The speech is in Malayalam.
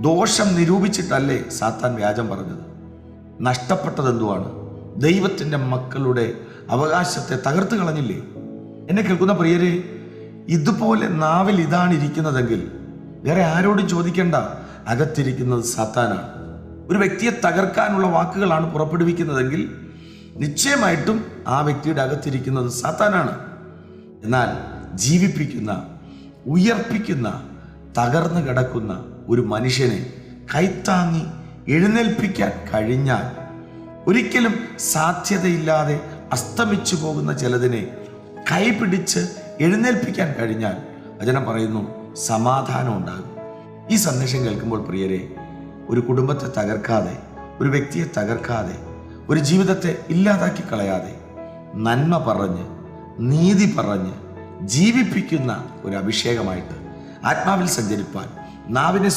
ദോഷം നിരൂപിച്ചിട്ടല്ലേ സാത്താൻ വ്യാജം പറഞ്ഞത്? നഷ്ടപ്പെട്ടതെന്തുവാണ്? ദൈവത്തിന്റെ മക്കളുടെ അവകാശത്തെ തകർത്ത് കളഞ്ഞില്ലേ? എന്നെ കേൾക്കുന്ന പ്രിയരെ ഇതുപോലെ നാവിൽ ഇതാണ് ഇരിക്കുന്നതെങ്കിൽ വേറെ ആരോടും ചോദിക്കേണ്ട അകത്തിരിക്കുന്നത് സാത്താനാണ്. ഒരു വ്യക്തിയെ തകർക്കാനുള്ള വാക്കുകളാണ് പുറപ്പെടുവിക്കുന്നതെങ്കിൽ നിശ്ചയമായിട്ടും ആ വ്യക്തിയുടെ അകത്തിരിക്കുന്നത് സാത്താനാണ്. എന്നാൽ ജീവിപ്പിക്കുന്ന ഉയർപ്പിക്കുന്ന തകർന്നു കിടക്കുന്ന ഒരു മനുഷ്യനെ കൈത്താങ്ങി എഴുന്നേൽപ്പിക്കാൻ കഴിഞ്ഞാൽ ഒരിക്കലും സാധ്യതയില്ലാതെ അസ്തമിച്ചു പോകുന്ന ചിലതിനെ കൈപിടിച്ച് എഴുന്നേൽപ്പിക്കാൻ കഴിഞ്ഞാൽ വചനം പറയുന്നു സമാധാനം ഉണ്ടാകും. ഈ സന്ദേശം കേൾക്കുമ്പോൾ പ്രിയരെ ഒരു കുടുംബത്തെ തകർക്കാതെ ഒരു വ്യക്തിയെ തകർക്കാതെ ഒരു ജീവിതത്തെ ഇല്ലാതാക്കി കളയാതെ നന്മ പറഞ്ഞ് നീതി പറഞ്ഞ് ജീവിപ്പിക്കുന്ന ഒരു അഭിഷേകമായിട്ട് ആത്മാവിൽ സഞ്ചരിപ്പാൻ നാവിനെ